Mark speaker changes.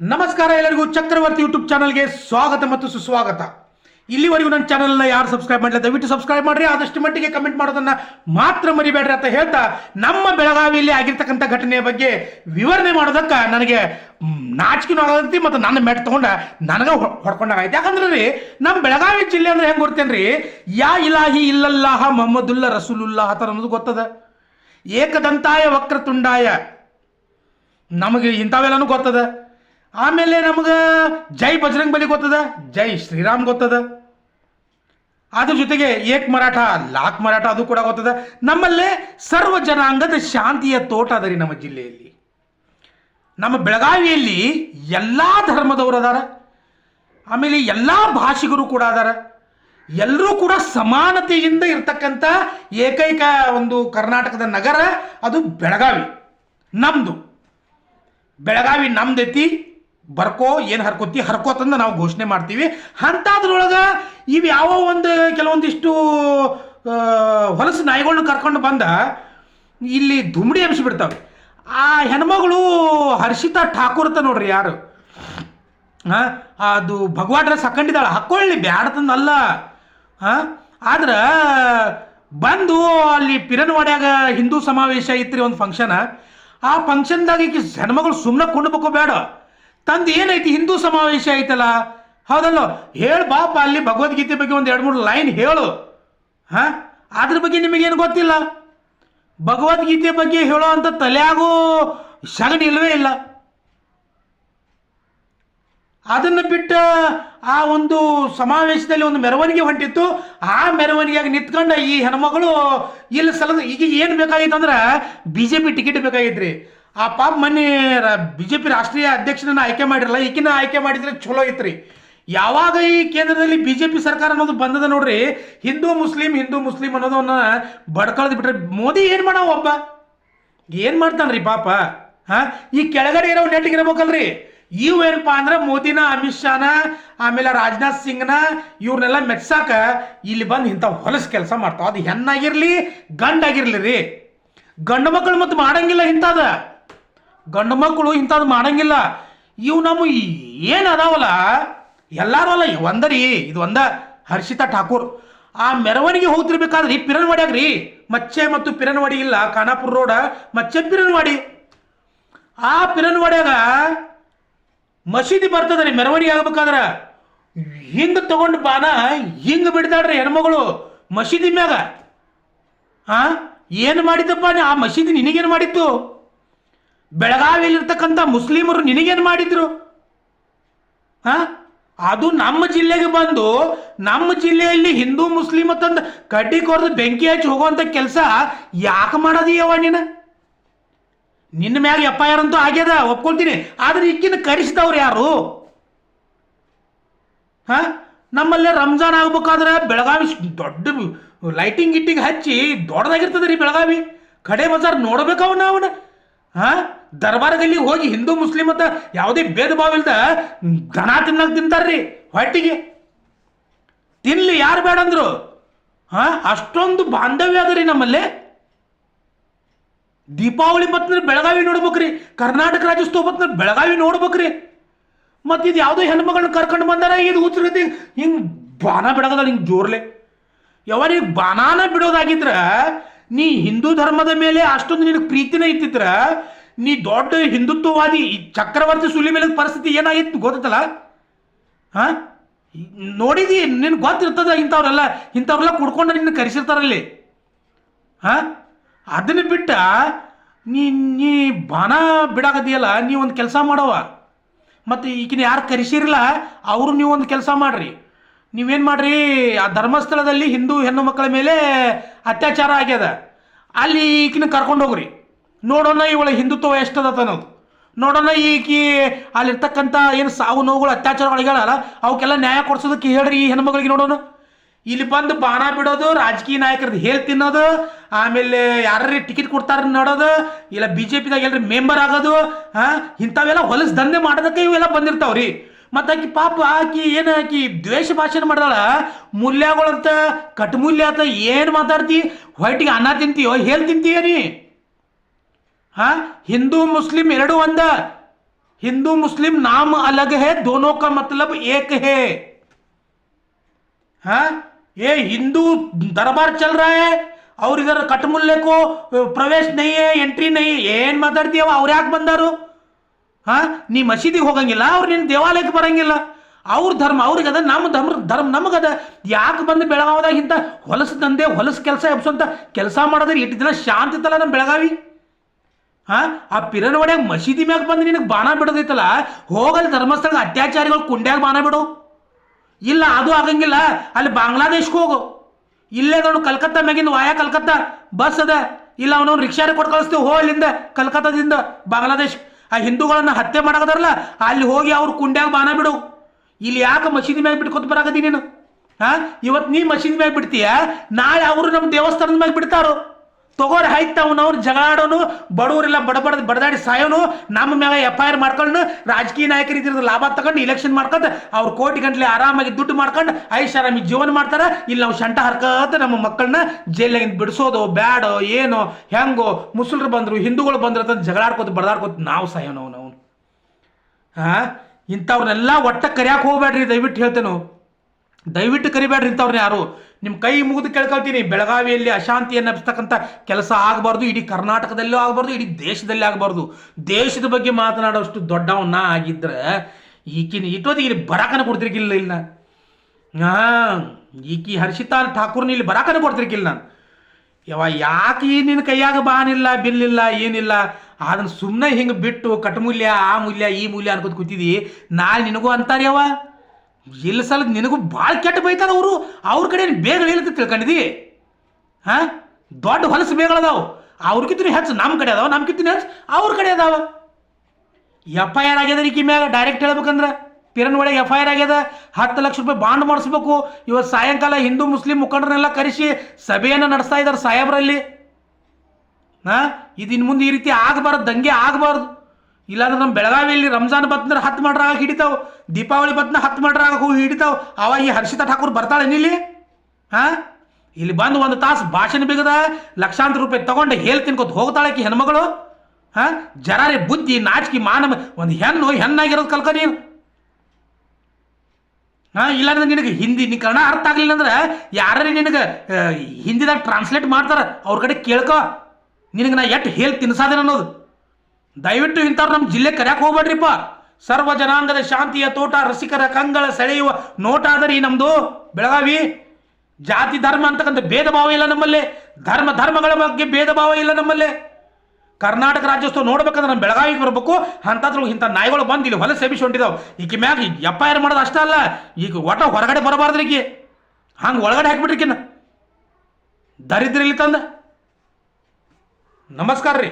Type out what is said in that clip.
Speaker 1: ನಮಸ್ಕಾರ ಎಲ್ಲರಿಗೂ ಚಕ್ರವರ್ತಿ ಯೂಟ್ಯೂಬ್ ಚಾನಲ್ಗೆ ಸ್ವಾಗತ ಮತ್ತು ಸುಸ್ವಾಗತ. ಇಲ್ಲಿವರೆಗೂ ನನ್ನ ಚಾನಲ್ನ ಯಾರು ಸಬ್ಸ್ಕ್ರೈಬ್ ಮಾಡಲಿಲ್ಲ, ದಯವಿಟ್ಟು ಸಬ್ಸ್ಕ್ರೈಬ್ ಮಾಡ್ರಿ. ಆದಷ್ಟು ಮಟ್ಟಿಗೆ ಕಮೆಂಟ್ ಮಾಡೋದನ್ನ ಮಾತ್ರ ಮರಿಬೇಡ್ರಿ ಅಂತ ಹೇಳ್ತಾ ನಮ್ಮ ಬೆಳಗಾವಿಯಲ್ಲಿ ಆಗಿರ್ತಕ್ಕಂಥ ಘಟನೆಯ ಬಗ್ಗೆ ವಿವರಣೆ ಮಾಡೋದಕ್ಕೆ ನನಗೆ ನಾಚಿಕೆನೂ ಆಗತ್ತಿ ಮತ್ತು ನನ್ನ ಮೆಟ್ ತಗೊಂಡ ನನಗೆ ಹೊಡ್ಕೊಂಡಾಗೈತೆ ಯಾಕಂದ್ರೆ ರೀ, ನಮ್ಮ ಬೆಳಗಾವಿ ಜಿಲ್ಲೆ ಅಂದ್ರೆ ಹೆಂಗೆ ಗೊತ್ತೇನ್ರಿ? ಯಾ ಇಲಾಹಿ ಇಲ್ಲಲ್ಲಾಹ ಮೊಹಮ್ಮದುಲ್ಲ ರಸೂಲುಲ್ಲಾ ಆತರ ಅನ್ನೋದು ಗೊತ್ತದ? ಏಕದಂತಾಯ ವಕ್ರತುಂಡಾಯ ನಮಗೆ ಇಂಥವೆಲ್ಲನೂ ಗೊತ್ತದ? ಆಮೇಲೆ ನಮಗೆ ಜೈ ಬಜರಂಗ್ ಬಲಿ ಗೊತ್ತದ? ಜೈ ಶ್ರೀರಾಮ್ ಗೊತ್ತದ? ಅದ್ರ ಜೊತೆಗೆ ಏಕ್ ಮರಾಠ, ಲಾಕ್ ಮರಾಠ ಅದು ಕೂಡ ಗೊತ್ತದ. ನಮ್ಮಲ್ಲೇ ಸರ್ವ ಜನಾಂಗದ ಶಾಂತಿಯ ತೋಟ ಅದ ರೀ ನಮ್ಮ ಜಿಲ್ಲೆಯಲ್ಲಿ. ನಮ್ಮ ಬೆಳಗಾವಿಯಲ್ಲಿ ಎಲ್ಲ ಧರ್ಮದವರು ಅದಾರ. ಆಮೇಲೆ ಎಲ್ಲ ಭಾಷಿಗರು ಕೂಡ ಅದಾರ. ಎಲ್ಲರೂ ಕೂಡ ಸಮಾನತೆಯಿಂದ ಇರ್ತಕ್ಕಂಥ ಏಕೈಕ ಒಂದು ಕರ್ನಾಟಕದ ನಗರ ಅದು ಬೆಳಗಾವಿ. ನಮ್ಮದು ಬೆಳಗಾವಿ ನಮ್ದೈತಿ. ಬರ್ಕೋ, ಏನು ಹರ್ಕೋತಿ? ಹರ್ಕೋತಂದು ನಾವು ಘೋಷಣೆ ಮಾಡ್ತೀವಿ. ಅಂಥದ್ರೊಳಗೆ ಇವು ಯಾವ ಒಂದು ಕೆಲವೊಂದಿಷ್ಟು ಹೊಲಸು ನಾಯಿಗಳನ್ನ ಕರ್ಕೊಂಡು ಬಂದ, ಇಲ್ಲಿ ದುಮ್ಡಿ ಎಬ್ಸಿಬಿಡ್ತಾವೆ ಆ ಹೆಣ್ಮಗಳು ಹರ್ಷಿತಾ ಠಾಕೂರ್ ಅಂತ ನೋಡ್ರಿ ಯಾರು? ಹಾಂ ಅದು ಭಗವಾ ಡ್ರೆಸ್ ಹಾಕೊಂಡಿದ್ದಾಳೆ. ಹಾಕ್ಕೊಳ್ಳಿ ಬ್ಯಾಡತಂದಲ್ಲ ಹಾಂ ಆದ್ರೆ ಬಂದು ಅಲ್ಲಿ ಪಿರನ್ವಾಡ್ಯಾಗ ಹಿಂದೂ ಸಮಾವೇಶ ಐತ್ರಿ ಒಂದು ಫಂಕ್ಷನ್ ಆ ಫಂಕ್ಷನ್ದಾಗ ಈಕಿ ಹೆಣ್ಮಗಳು ಸುಮ್ಮನೆ ಕೊಂಡ್ಬೇಕು ಬೇಡ ತಂದು, ಏನೈತಿ? ಹಿಂದೂ ಸಮಾವೇಶ ಐತಲ್ಲ ಹೌದಲ್ಲೋ? ಹೇಳು ಬಾಪ, ಅಲ್ಲಿ ಭಗವದ್ಗೀತೆ ಬಗ್ಗೆ ಒಂದು ಎರಡು ಮೂರು ಲೈನ್ ಹೇಳು. ಹಾಂ? ಅದ್ರ ಬಗ್ಗೆ ನಿಮಗೇನು ಗೊತ್ತಿಲ್ಲ? ಭಗವದ್ಗೀತೆ ಬಗ್ಗೆ ಹೇಳೋ ಅಂತ ತಲೆಯಾಗೂ ಸಗಣಿ ಇಲ್ಲವೇ ಇಲ್ಲ. ಅದನ್ನು ಬಿಟ್ಟು ಆ ಒಂದು ಸಮಾವೇಶದಲ್ಲಿ ಒಂದು ಮೆರವಣಿಗೆ ಹೊಂಟಿತ್ತು. ಆ ಮೆರವಣಿಗೆಯಾಗಿ ನಿಂತ್ಕೊಂಡ ಈ ಹೆಣ್ಮಗಳು ಇಲ್ಲಿ ಸಲದ ಈಗ ಏನು ಬೇಕಾಗಿತ್ತು ಅಂದ್ರೆ ಬಿ ಜೆ ಪಿ ಟಿಕೆಟ್ ಬೇಕಾಗಿತ್ರಿ. ಆ ಪಾಪ ಮೊನ್ನೆ ಬಿ ಜೆ ಪಿ ರಾಷ್ಟ್ರೀಯ ಅಧ್ಯಕ್ಷನನ್ನು ಆಯ್ಕೆ ಮಾಡಿರಲ್ಲ ಈಕಿನ ಆಯ್ಕೆ ಮಾಡಿದ್ರೆ ಚಲೋ ಐತ್ರಿ. ಯಾವಾಗ ಈ ಕೇಂದ್ರದಲ್ಲಿ ಬಿ ಜೆ ಪಿ ಸರ್ಕಾರ ಅನ್ನೋದು ಬಂದದ ನೋಡ್ರಿ, ಹಿಂದೂ ಮುಸ್ಲಿಂ ಹಿಂದೂ ಮುಸ್ಲಿಂ ಅನ್ನೋದನ್ನ ಬಡ್ಕೊಳ್ದು ಬಿಟ್ರೆ ಮೋದಿ ಏನು ಮಾಡೋ ಒಬ್ಬ? ಏನು ಮಾಡ್ತಾನ್ರಿ ಪಾಪ? ಹಾಂ? ಈ ಕೆಳಗಡೆ ಇರೋ ನೆಟ್ಟಿಗೆ ಇರಬೇಕಲ್ರಿ. ಇವು ಏನಪ್ಪಾ ಅಂದ್ರೆ ಮೋದಿನ, ಅಮಿತ್ ಶಾನ, ಆಮೇಲೆ ರಾಜನಾಥ್ ಸಿಂಗ್ನ ಇವ್ರನ್ನೆಲ್ಲ ಮೆಚ್ಚಾಕ ಇಲ್ಲಿ ಬಂದು ಇಂಥ ಹೊಲಸು ಕೆಲಸ ಮಾಡ್ತಾವ. ಅದು ಹೆಣ್ಣಾಗಿರ್ಲಿ, ಗಂಡಾಗಿರ್ಲಿ ರೀ. ಗಂಡು ಮಕ್ಕಳು ಮತ್ತು ಮಾಡಂಗಿಲ್ಲ ಇಂಥದ. ಗಂಡು ಮಕ್ಕಳು ಇಂಥದ್ದು ಮಾಡಂಗಿಲ್ಲ. ಇವು ನಮ್ಮ ಏನು ಅದಾವಲ್ಲ ಎಲ್ಲಾರು ಅಲ್ಲ ಒಂದರಿ, ಇದು ಒಂದ ಹರ್ಷಿತಾ ಠಾಕೂರ್. ಆ ಮೆರವಣಿಗೆ ಹೋಗ್ತಿರ್ಬೇಕಾದ್ರಿ ರೀ, ಮಚ್ಚೆ ಮತ್ತು ಪಿರನ್ವಾಡಿ ಇಲ್ಲ, ಖಾನಾಪುರ ರೋಡ, ಮಚ್ಚೆ ಪಿರನ್ವಾಡಿ. ಆ ಪಿರನ್ವಾಡ್ಯಾಗ ಮಸೀದಿ ಬರ್ತದ್ರಿ, ಮೆರವಣಿಗೆ ಆಗ್ಬೇಕಾದ್ರ. ಹಿಂಗೆ ತಗೊಂಡು ಬಾನ, ಹಿಂಗೆ ಬಿಡ್ತಾಳ್ರಿ ಹೆಣ್ಮಗಳು ಮಸೀದಿ ಮ್ಯಾಗ. ಆ, ಏನು ಮಾಡಿದ್ದಪ್ಪ ಆ ಮಸೀದಿ ನಿನಗೇನು ಮಾಡಿತ್ತು? ಬೆಳಗಾವಿಯಲ್ಲಿರ್ತಕ್ಕಂಥ ಮುಸ್ಲಿಮರು ನಿನಗೇನು ಮಾಡಿದ್ರು? ಹಾ? ಅದು ನಮ್ಮ ಜಿಲ್ಲೆಗೆ ಬಂದು ನಮ್ಮ ಜಿಲ್ಲೆಯಲ್ಲಿ ಹಿಂದೂ ಮುಸ್ಲಿಮ್ ತಂದು ಕಡ್ಡಿ ಕೊರೆದು ಬೆಂಕಿ ಹಚ್ಚಿ ಹೋಗುವಂಥ ಕೆಲಸ ಯಾಕೆ ಮಾಡೋದೀಯವ ನೀನು? ನಿನ್ನ ಮ್ಯಾಗ ಎಫ್ ಯಾರಂತೂ ಆಗ್ಯದ, ಒಪ್ಕೊಳ್ತೀನಿ. ಆದ್ರೆ ಇಕ್ಕಿನ ಕರೆಸಿದವ್ರು ಯಾರು? ಹಾ? ನಮ್ಮಲ್ಲೇ ರಂಜಾನ್ ಆಗ್ಬೇಕಾದ್ರೆ ಬೆಳಗಾವಿ ದೊಡ್ಡ ಲೈಟಿಂಗ್ ಗಿಟ್ಟಿಂಗ್ ಹಚ್ಚಿ ದೊಡ್ಡದಾಗಿರ್ತದೆ ರೀ ಬೆಳಗಾವಿ. ಕಡೆ ಬಜಾರ್ ನೋಡ್ಬೇಕು ಅವನ ಅವನ. ಹಾ? ದರ್ಬಾರ್ ಗಲ್ಲಿಗೆ ಹೋಗಿ ಹಿಂದೂ ಮುಸ್ಲಿಂ ಅಂತ ಯಾವುದೇ ಭೇದ ಭಾವ ಇಲ್ದ ದನ ತಿನ್ನಕ್ ತಿಂತಾರ್ರಿ ಹೊಟ್ಟಿಗೆ. ತಿನ್ಲಿ ಯಾರು ಬೇಡ ಅಂದ್ರು? ಹಾ, ಅಷ್ಟೊಂದು ಬಾಂಧವ್ಯ ಅದ ರೀ ನಮ್ಮಲ್ಲಿ. ದೀಪಾವಳಿ ಬತ್ತಂದ್ರೆ ಬೆಳಗಾವಿ ನೋಡ್ಬೇಕ್ರಿ, ಕರ್ನಾಟಕ ರಾಜ್ಯೋತ್ಸವ ಬತ್ತಂದ್ರೆ ಬೆಳಗಾವಿ ನೋಡ್ಬೇಕ್ರಿ. ಮತ್ತೆ ಇದು ಯಾವುದೋ ಹೆಣ್ಮಗಳನ್ನ ಕರ್ಕೊಂಡು ಬಂದಾರ, ಇದು ಹುಚ್ಚರತಿ ಹಿಂಗೆ ಬಾಣ ಬಿಡೋದಲ್ಲ, ಹಿಂಗೆ ಜೋರ್ಲೆ. ಯಾವ ಬಾನಾನ ಬಾಣಾನ ಬಿಡೋದಾಗಿದ್ರ, ನೀ ಹಿಂದೂ ಧರ್ಮದ ಮೇಲೆ ಅಷ್ಟೊಂದು ನಿನಗೆ ಪ್ರೀತಿನ ಇತ್ತಿದ್ರ ನೀ ದೊಡ್ಡ ಹಿಂದುತ್ವವಾದಿ ಚಕ್ರವರ್ತಿ ಸುಲಿ ಮೇಲೆ ಪರಿಸ್ಥಿತಿ ಏನಾಗಿತ್ತು ಗೊತ್ತಲ್ಲ ಹಾ? ನೋಡಿದಿ ನಿನ್ಗೆ ಗೊತ್ತಿರ್ತದ ಇಂಥವ್ರೆಲ್ಲ ಇಂಥವ್ರೆಲ್ಲ ಕುಡ್ಕೊಂಡು ನಿನ್ನ ಕರೆಸಿರ್ತಾರಲ್ಲಿ ಹಾ? ಅದನ್ನ ಬಿಟ್ಟ ನೀ ನೀ ಬಾಣ ಬಿಡಾಕದಿಯಲ್ಲ ನೀ ಒಂದು ಕೆಲಸ ಮಾಡವ. ಮತ್ತು ಈಗಿನ ಯಾರು ಕರೆಸಿರಲ್ಲ ಅವರು ನೀವು ಒಂದು ಕೆಲಸ ಮಾಡ್ರಿ. ನೀವೇನು ಮಾಡ್ರಿ, ಆ ಧರ್ಮಸ್ಥಳದಲ್ಲಿ ಹಿಂದೂ ಹೆಣ್ಣು ಮಕ್ಕಳ ಮೇಲೆ ಅತ್ಯಾಚಾರ ಆಗ್ಯದ. ಅಲ್ಲಿ ಈಕಿನ ಕರ್ಕೊಂಡು ಹೋಗ್ರಿ. ನೋಡೋಣ ಇವಳ ಹಿಂದುತ್ವ ಎಷ್ಟದ ಅನ್ನೋದು ನೋಡೋಣ ಈಕಿ ಅಲ್ಲಿರ್ತಕ್ಕಂಥ ಏನು ಸಾವು ನೋವುಗಳು, ಅತ್ಯಾಚಾರಗಳಿಗಳಲ್ಲ, ಅವಕ್ಕೆಲ್ಲ ನ್ಯಾಯ ಕೊಡ್ಸೋದಕ್ಕೆ ಹೇಳ್ರಿ ಈ ಹೆಣ್ಮಗಳಿಗೆ ನೋಡೋಣ. ಇಲ್ಲಿ ಬಂದು ಬಾಣ ಬಿಡೋದು, ರಾಜಕೀಯ ನಾಯಕರದ್ದು ಹೇಳಿ ತಿನ್ನೋದು, ಆಮೇಲೆ ಯಾರ್ರಿ ಟಿಕೆಟ್ ಕೊಡ್ತಾರ ನೋಡೋದು, ಇಲ್ಲ ಬಿ ಜೆ ಪಿದಾಗ ಎಲ್ಲರೂ ಮೆಂಬರ್ ಆಗೋದು ಹಾ ಇಂಥವೆಲ್ಲ ಹೊಲಸು ದಂಧೆ ಮಾಡೋದಕ್ಕೆ ಇವೆಲ್ಲ ಬಂದಿರ್ತಾವ್ರಿ. ಮತ್ತು ಆಕಿ ಪಾಪ ಆಕಿ ಏನು ಆಕಿ ದ್ವೇಷ ಭಾಷಣ ಮಾಡ್ದಾಳ, ಮೂಲ್ಯಗಳಂತ ಕಟ್ಮೂಲ್ಯ ಅಂತ ಏನು ಮಾತಾಡ್ತಿ? ಹೊಟ್ಟಿಗೆ ಅನ್ನ ತಿಂತೀಯೋ, ಹೇಳಿ ತಿಂತೀಯ ನೀ? ಹಾ ಹಿಂದೂ ಮುಸ್ಲಿಂ ಎರಡು ಒಂದ हिंदू मुस्लिम नाम अलग है दोनों का मतलब एक है हाँ ये हिंदू दरबार चल रहा है और इधर कटमुल्ले को प्रवेश नहीं है ಎಂಟ್ರಿ नहीं है ಏನ್ ಮಾತಾಡ್ತೀಯವ ಅವ್ರು ಯಾಕೆ ಬಂದಾರು ಹಾ ನೀ ಮಸೀದಿಗೆ ಹೋಗಂಗಿಲ್ಲ ಅವ್ರು ನಿನ್ನ ದೇವಾಲಯಕ್ಕೆ ಬರಂಗಿಲ್ಲ ಅವ್ರ ಧರ್ಮ ಅವ್ರಿಗದ ನಮ್ಮ ಧರ್ಮ ಧರ್ಮ ನಮಗದ ಯಾಕೆ ಬಂದು ಬೆಳಗಾವದಾಗ ಇಂಥ ಹೊಲಸು ದಂಧೆ ಹೊಲಸು ಕೆಲಸ ಎಬ್ಸೋಂತ ಕೆಲಸ ಮಾಡೋದ್ರೆ ಇಟ್ಟು ದಿನ ಶಾಂತಿ ಇತ್ತಲ್ಲ ನಮ್ಮ ಬೆಳಗಾವಿ ಹಾ? ಆ ಪಿರನವಾಡ್ಯಾಗ ಮಸೀದಿ ಮ್ಯಾಗ ಬಂದು ನಿನಗೆ ಬಾಣ ಬಿಡೋದೈತಲ್ಲ? ಹೋಗಲ್ಲಿ ಧರ್ಮಸ್ಥಳದ ಅತ್ಯಾಚಾರಿಗಳು ಕುಂಡ್ಯಾಗ ಬಾಣ ಬಿಡು. ಇಲ್ಲ, ಅದು ಆಗಂಗಿಲ್ಲ. ಅಲ್ಲಿ ಬಾಂಗ್ಲಾದೇಶ್ಗೆ ಹೋಗು. ಇಲ್ಲೇ ನೋಡು, ಕಲ್ಕತ್ತಾ ಮ್ಯಾಗಿಂದ ವಾಯಾ ಕಲ್ಕತ್ತಾ ಬಸ್ ಅದ. ಇಲ್ಲ, ಅವನವ್ನು ರಿಕ್ಷಾರಿ ಕೊಟ್ಟು ಕಳಿಸ್ತೀವಿ. ಹೋ, ಅಲ್ಲಿಂದ, ಕಲ್ಕತ್ತಾದಿಂದ ಬಾಂಗ್ಲಾದೇಶ್. ಆ ಹಿಂದೂಗಳನ್ನು ಹತ್ಯೆ ಮಾಡಕದಾರಲ್ಲ, ಅಲ್ಲಿ ಹೋಗಿ ಅವ್ರು ಕುಂಡ್ಯಾಗ ಬಾಣ ಬಿಡು. ಇಲ್ಲಿ ಯಾಕೆ ಮಸೀದಿ ಮ್ಯಾಗ ಬಿಟ್ಕೊತ ಬರಾಕದಿ ನೀನು? ಹಾ? ಇವತ್ತು ನೀ ಮಸೀದಿ ಮ್ಯಾಗ ಬಿಡ್ತೀಯ? ನಾಳೆ ಅವರು ನಮ್ಮ ದೇವಸ್ಥಾನದ ಮ್ಯಾಗ ಬಿಡ್ತಾರೋ? ತಗೋರಿ ಆಯ್ತು ಅವ್ನು ಜಗಳಾಡೋನು, ಬಡವರೆಲ್ಲ ಬಡ ಬಡದ ಬಡದಾಡಿ ಸಾಯೋನು, ನಮ್ಮ ಮ್ಯಾಗ ಎಫ್ ಐ ಆರ್ ಮಾಡ್ಕೊಂಡು ರಾಜಕೀಯ ನಾಯಕರು ಲಾಭ ತಗೊಂಡು ಇಲೆಕ್ಷನ್ ಮಾಡ್ಕೊಂಡು ಅವ್ರು ಕೋಟಿ ಗಂಟ್ಲೆ ಆರಾಮಾಗಿ ದುಡ್ಡು ಮಾಡ್ಕೊಂಡು ಐಷಾರಾಮಿ ಜೀವನ ಮಾಡ್ತಾರೆ. ಇಲ್ಲಿ ನಾವು ಶಂಟ ಹರ್ಕತ್ ನಮ್ಮ ಮಕ್ಕಳನ್ನ ಜೈಲಾಗಿಂದ ಬಿಡಿಸೋದು, ಬ್ಯಾಡೋ, ಏನೋ, ಹೆಂಗೋ ಮುಸ್ಲಿರು ಬಂದರು, ಹಿಂದೂಗಳು ಬಂದ್ರು ಅಂತ ಜಗಳಾಡ್ಕೋತ ಬಡದಾಡ್ಕೋತ ನಾವು ಸಾಯೋನು ಅವನು ಹಾಂ ಇಂಥವ್ರನ್ನೆಲ್ಲ ಒಟ್ಟ ಕರಿಯಕ್ಕೆ ಹೋಗ್ಬೇಡ್ರಿ, ದಯವಿಟ್ಟು ಹೇಳ್ತೇನೆ. ದಯವಿಟ್ಟು ಕರಿಬೇಡ್ರಿ ಇಂಥವ್ರನ್ನ ಯಾರು. ನಿಮ್ಮ ಕೈ ಮುಗಿದು ಕೇಳ್ಕೊಳ್ತೀನಿ. ಬೆಳಗಾವಿಯಲ್ಲಿ ಅಶಾಂತಿಯನ್ನು ಎಬ್ಸ್ತಕ್ಕಂಥ ಕೆಲಸ ಆಗಬಾರ್ದು. ಇಡೀ ಕರ್ನಾಟಕದಲ್ಲೂ ಆಗಬಾರ್ದು. ಇಡೀ ದೇಶದಲ್ಲಿ ಆಗಬಾರ್ದು. ದೇಶದ ಬಗ್ಗೆ ಮಾತನಾಡೋಷ್ಟು ದೊಡ್ಡವನ್ನ ಆಗಿದ್ರೆ ಈಕಿನ ಇಟ್ಟೋದಿಗೆ ಇಲ್ಲಿ ಬರಾಕನ ಕೊಡ್ತಿರ್ಕಿಲ್ಲ ಇಲ್ಲ ಈಕಿ ಹರ್ಷಿತಾ ಠಾಕೂರ್ನ ಇಲ್ಲಿ ಬರಾಕನ ಕೊಡ್ತಿರ್ಕಿಲ್ಲ ನಾನು. ಯಾವ ಯಾಕೆ ಈ ನಿನ್ನ ಕೈಯಾಗ ಬಾನಿಲ್ಲ ಬಿಲ್ಲಿಲ್ಲ ಏನಿಲ್ಲ ಅದನ್ನು ಸುಮ್ಮನೆ ಹಿಂಗೆ ಬಿಟ್ಟು ಕಟ್ಮೂಲ್ಯ, ಆ ಮೂಲ್ಯ, ಈ ಮೂಲ್ಯ ಅನ್ಕೋತ ಕೂತಿದಿ. ನಾಳೆ ನಿನಗೂ ಅಂತಾರೆ ಯವ ಇಲ್ಲ ಸಲ ನಿನಗೂ ಭಾಳ ಕೆಟ್ಟ ಬೈತಾರ ಅವರು. ಅವ್ರ ಕಡೆ ಬೇಗ ಹೇಳುತ್ತೆ ತಿಳ್ಕೊಂಡಿದಿ? ಹಾಂ? ದೊಡ್ಡ ಹೊಲಸು ಬೇಗಳದಾವು. ಅವ್ರಿಗಿಂತ ಹೆಚ್ಚು ನಮ್ಮ ಕಡೆ ಅದಾವ ನಮ್ಗಿಂತ ಹೆಚ್ಚು ಅವ್ರ ಕಡೆ ಅದಾವ. ಎಫ್ ಐ ಆರ್ ಆಗ್ಯದ ಈಕಿ ಮ್ಯಾಗ ಡೈರೆಕ್ಟ್ ಹೇಳ್ಬೇಕಂದ್ರೆ? ಪಿರನ್ ಒಳಗೆ ಎಫ್ ಐ ಆರ್ ಆಗ್ಯದ. ಹತ್ತು ಲಕ್ಷ ರೂಪಾಯಿ ಬಾಂಡ್ ಮಾಡಿಸ್ಬೇಕು. ಇವತ್ತು ಸಾಯಂಕಾಲ ಹಿಂದೂ, ಮುಸ್ಲಿಂ ಮುಖಂಡರನ್ನೆಲ್ಲ ಕರೆಸಿ ಸಭೆಯನ್ನು ನಡೆಸ್ತಾ ಇದ್ದಾರೆ ಸಾಹೇಬರಲ್ಲಿ. ಹಾಂ? ಇದು ಇನ್ನು ಮುಂದೆ ಈ ರೀತಿ ಆಗಬಾರ್ದು, ದಂಗೆ ಆಗಬಾರ್ದು. ಇಲ್ಲಾಂದ್ರೆ ನಮ್ಮ ಬೆಳಗಾವಿಯಲ್ಲಿ ರಂಜಾನ್ ಬತ್ತಂದ್ರೆ ಹತ್ತು ಮಾಡ್ರಾಗ ಹಿಡಿತಾವ್, ದೀಪಾವಳಿ ಬತ್ನ ಹತ್ತು ಮಾಡ್ರಾಗ ಹೂ ಹಿಡಿತಾವ್ ಅವ ಈ ಹರ್ಷಿತಾ ಠಾಕೂರ್ ಬರ್ತಾಳೆ ಇಲ್ಲಿ ಹಾಂ? ಇಲ್ಲಿ ಬಂದು ಒಂದು ತಾಸು ಭಾಷಣ ಬಿಗದ, ಲಕ್ಷಾಂತರ ರೂಪಾಯಿ ತಗೊಂಡು ಹೇಳಿ ತಿನ್ಕೋತ ಹೋಗ್ತಾಳೆ ಆಕಿ ಹೆಣ್ಮಗಳು. ಹಾಂ? ಜರಾರಿ ಬುದ್ಧಿ, ನಾಚಿಕೆ, ಮಾನವ, ಒಂದು ಹೆಣ್ಣು ಹೆಣ್ಣಾಗಿರೋದು ಕಲ್ಕ ನೀನು. ಹಾಂ? ಇಲ್ಲಾಂದ್ರೆ ನಿನಗೆ ಹಿಂದಿ ನೀ ಕನ್ನಡ ಅರ್ಥ ಆಗಲಿಲ್ಲ ಅಂದ್ರೆ ಯಾರೇ ನಿನಗೆ ಹಿಂದಿದಾಗ ಟ್ರಾನ್ಸ್ಲೇಟ್ ಮಾಡ್ತಾರೆ, ಅವ್ರ ಕಡೆ ಕೇಳ್ಕೊ. ನಿನಗೆ ನಾ ಎಷ್ಟು ಹೇಳಿ ತಿನ್ಸಾದೇನ ಅನ್ನೋದು. ದಯವಿಟ್ಟು ಇಂಥವ್ರು ನಮ್ಮ ಜಿಲ್ಲೆ ಕರ್ಯಾಕೆ ಹೋಗ್ಬೇಡ್ರಿಪ್ಪ. ಸರ್ವ ಜನಾಂಗದ ಶಾಂತಿಯ ತೋಟ, ರಸಿಕರ ಕಂಗಳ ಸೆಳೆಯುವ ನೋಟ ಅದರಿ ನಮ್ಮದು ಬೆಳಗಾವಿ, ಜಾತಿ, ಧರ್ಮ ಅಂತಕ್ಕಂಥ ಭೇದ ಭಾವ ಇಲ್ಲ ನಮ್ಮಲ್ಲಿ. ಧರ್ಮ, ಧರ್ಮಗಳ ಬಗ್ಗೆ ಭೇದ ಭಾವ ಇಲ್ಲ ನಮ್ಮಲ್ಲಿ. ಕರ್ನಾಟಕ ರಾಜ್ಯೋತ್ಸವ ನೋಡ್ಬೇಕಂದ್ರೆ ನಮ್ಮ ಬೆಳಗಾವಿಗೆ ಬರಬೇಕು. ಅಂಥದ್ರು ಇಂಥ ನಾಯಿಗಳು ಬಂದು ಇಲ್ಲಿ ಹೊಲ ಸೇವಿಸ್ಕೊಂಡಿದ್ದಾವೆ ಈಕೆ ಮ್ಯಾಗ ಎಫ್ ಐ ಮಾಡೋದು ಅಷ್ಟೇ ಅಲ್ಲ ಈಗ ಒಟ್ಟ ಹೊರಗಡೆ ಬರಬಾರ್ದ್ರಿ ಈಕೆ. ಹಂಗೆ ಒಳಗಡೆ ಹಾಕ್ಬಿಟ್ರಿಕಿನ್ನ. ದರಿದ್ರ ಇಲ್ಲಿ ತಂದ. ನಮಸ್ಕಾರ ರೀ